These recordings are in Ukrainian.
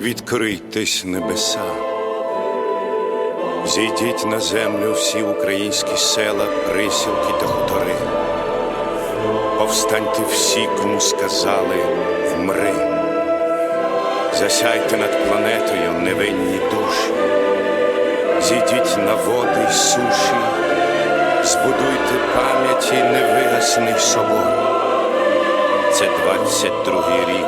відкрийтесь небеса. Зійдіть на землю всі українські села, присілки та хутори. Повстаньте всі, кому сказали вмри. Засяйте над планетою невинні душі. Зійдіть на води й суші, збудуйте пам'яті невигасний собор. Це 22-й рік,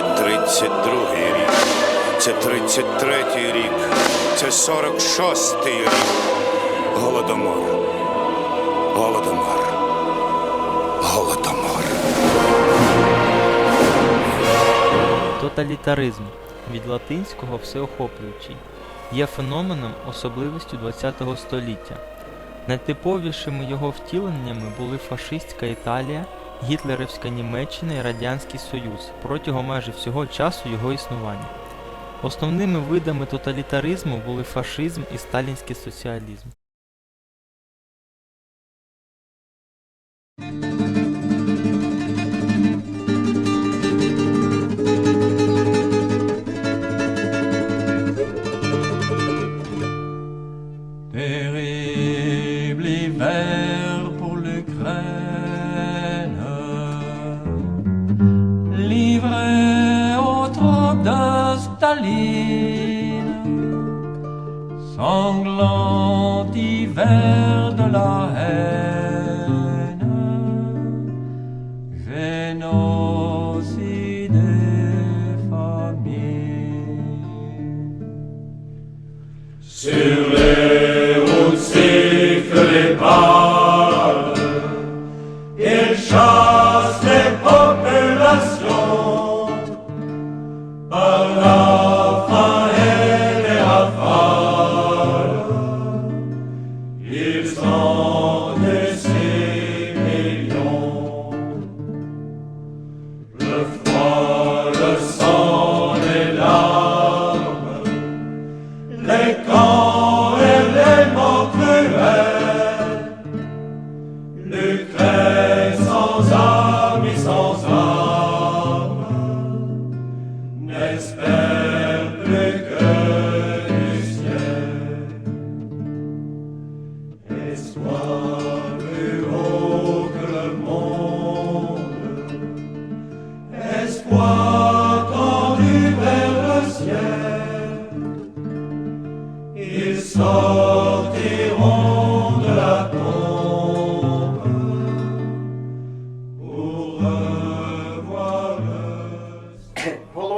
32-й рік, це 33-й рік, це 46-й рік. Голодомор. Голодомор. Голодомор. Тоталітаризм від латинського всеохоплюючий є феноменом особливістю ХХ століття. Найтиповішими його втіленнями були фашистська Італія, гітлерівська Німеччина і Радянський Союз протягом майже всього часу його існування. Основними видами тоталітаризму були фашизм і сталінський соціалізм. De Staline, sanglant hiver de la haine, génocide et famine. Sur les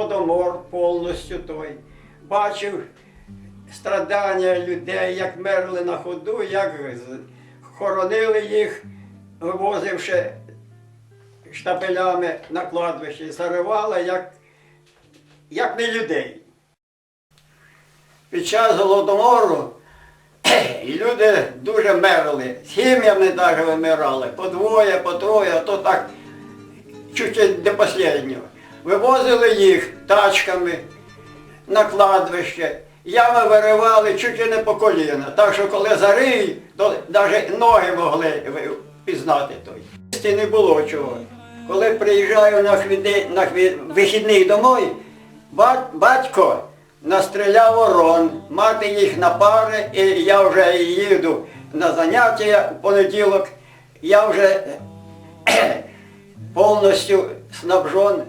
голодомор повністю той. Бачив страдання людей, як мерли на ходу, як хоронили їх, вивозивши штапелями на кладбище, заривали, як, як не людей. Під час голодомору люди дуже мерли, сім'ями навіть вимирали, по двоє, по троє, а то так чуть ли до останнього. Вивозили їх тачками на кладбище, ями виривали чуть ли не по коліна. Так що коли зариють, то навіть ноги могли пізнати той. Ці не було чого. Коли приїжджаю на, хвіди, на хві- вихідний домой, ба- батько настріляв ворон, мати їх на пари, і я вже їду на заняття в понеділок, я вже повністю снабжен.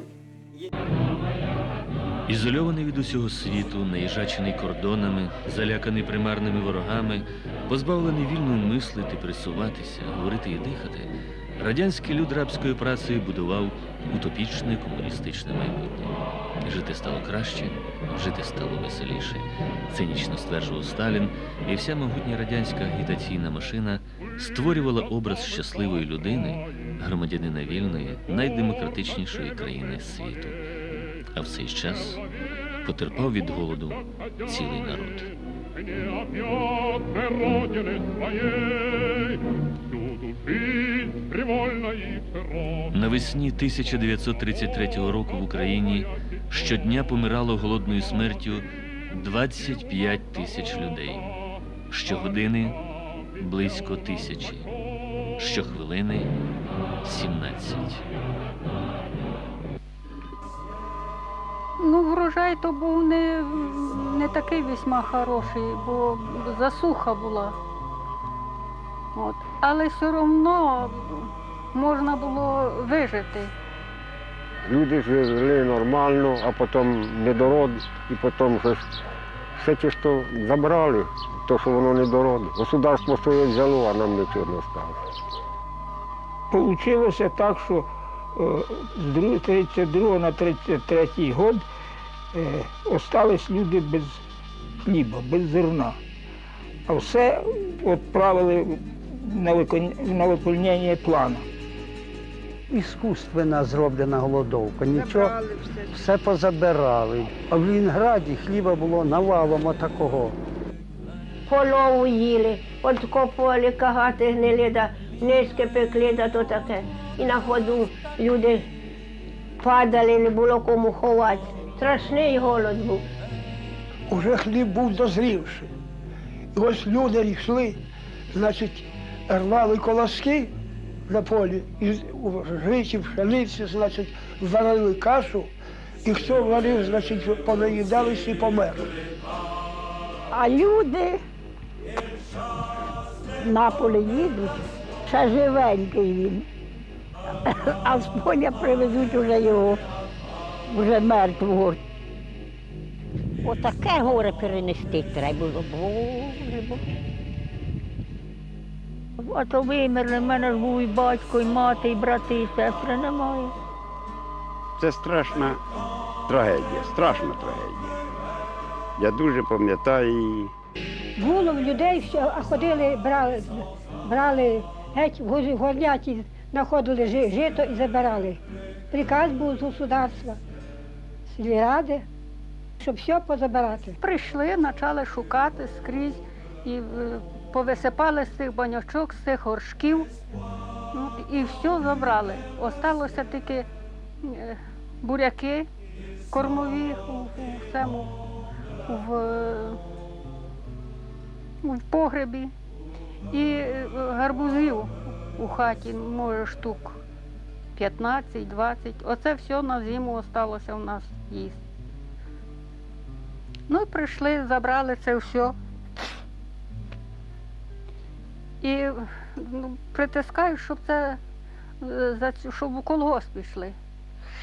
Ізольований від усього світу, наїжачений кордонами, заляканий примарними ворогами, позбавлений вільно мислити, присуватися, говорити і дихати, радянський люд рабською працею будував утопічне комуністичне майбутнє. Жити стало краще, жити стало веселіше. Цинічно стверджував Сталін, і вся могутня радянська агітаційна машина створювала образ щасливої людини, громадянина вільної, найдемократичнішої країни світу. А в цей час потерпав від голоду цілий народ. Навесні 1933 року в Україні щодня помирало голодною смертю 25 тисяч людей. Щогодини близько тисячі, щохвилини 17. Ну, врожай то був не, не такий весьма хороший, бо засуха була. От. Але все одно можна було вижити. Люди жили нормально, а потім недород, і потім щось все ті, що забрали, то, що воно недород. Государство своє взяло, а нам нічого не стало. Получилося так, що е, з друг- 32 на 33 год е, остались люди без хліба, без зерна. А все відправили на викон- на виконання плану. іскусственно зроблена голодовка. Нічого все позабирали. А в Лінграді хліба було навалом отакого. Полову їли, от копали, кагати гнили, да низьке пекли, да то таке. І на ходу люди падали, не було кому ховати. Страшний голод був. Уже хліб був дозрівший. І ось люди йшли, значить, рвали колоски на полі, і житі, пшениці, значить, варили кашу, і хто варив, значить, понаїдалися і померли. А люди на полі їдуть, ще живенький він. А з поля привезуть уже його, вже мертвого. Отаке горе перенести треба було. Боже, Боже. А то вимерли, в мене ж був і батько, і мати, і брати, і сестри немає. Це страшна трагедія, страшна трагедія. Я дуже пам'ятаю її. Було в людей все, а ходили, брали, брали геть в горняті, знаходили жито і забирали. Приказ був з государства, сільради, щоб все позабирати. Прийшли, почали шукати скрізь і е, повисипали з цих банячок, з цих горшків ну, і все забрали. Осталося тільки е, буряки кормові у, у цьому в, в погребі і е, гарбузів у хаті, може, штук 15-20. Оце все на зиму осталося у нас їсти. Ну і прийшли, забрали це все. І ну, притискають, щоб це е, щоб у колгосп пішли.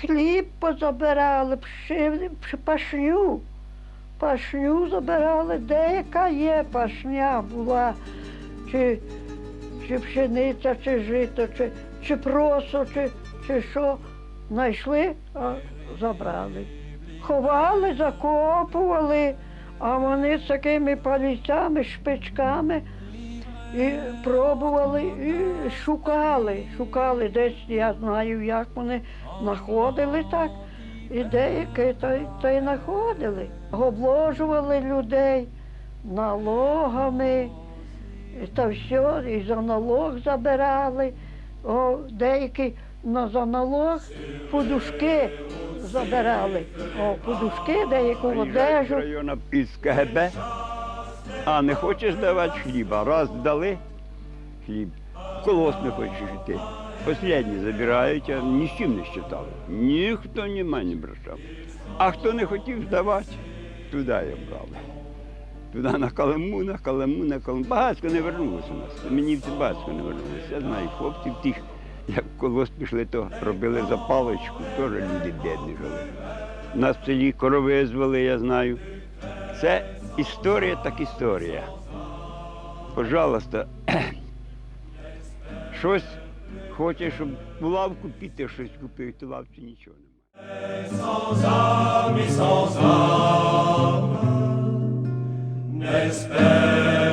Хліб позабирали, пашню. Пашню забирали, деяка є пашня була, чи, чи пшениця, чи жито, чи, чи просо, чи, чи що. Знайшли, а забрали. Ховали, закопували, а вони з такими паліцями, шпичками і пробували, і шукали, шукали десь, я знаю, як вони знаходили так. І деякі то, то й знаходили. Обложували людей налогами, та все, і за налог забирали. О, деякі на, за налог подушки забирали. О, подушки, деяку одежу. району із КГБ, а не хочеш давати хліба. Раз дали хліб, колос не хочеш йти. Послідні забирають, а ні з чим не щитали. Ніхто німа не брашав. А хто не хотів здавати, туди його брали. Туди на Калиму, на Калиму, на Калиму. Багатько не вернулося у нас. Мені багатько не вернулося. Я знаю хлопців тих, як колос пішли, то робили за паличку, теж люди бідні жили. Нас в селі корови звели, я знаю. Це історія так історія. Пожалуйста, щось хоче, щоб в лавку щось купити, то лавці нічого немає. Espera.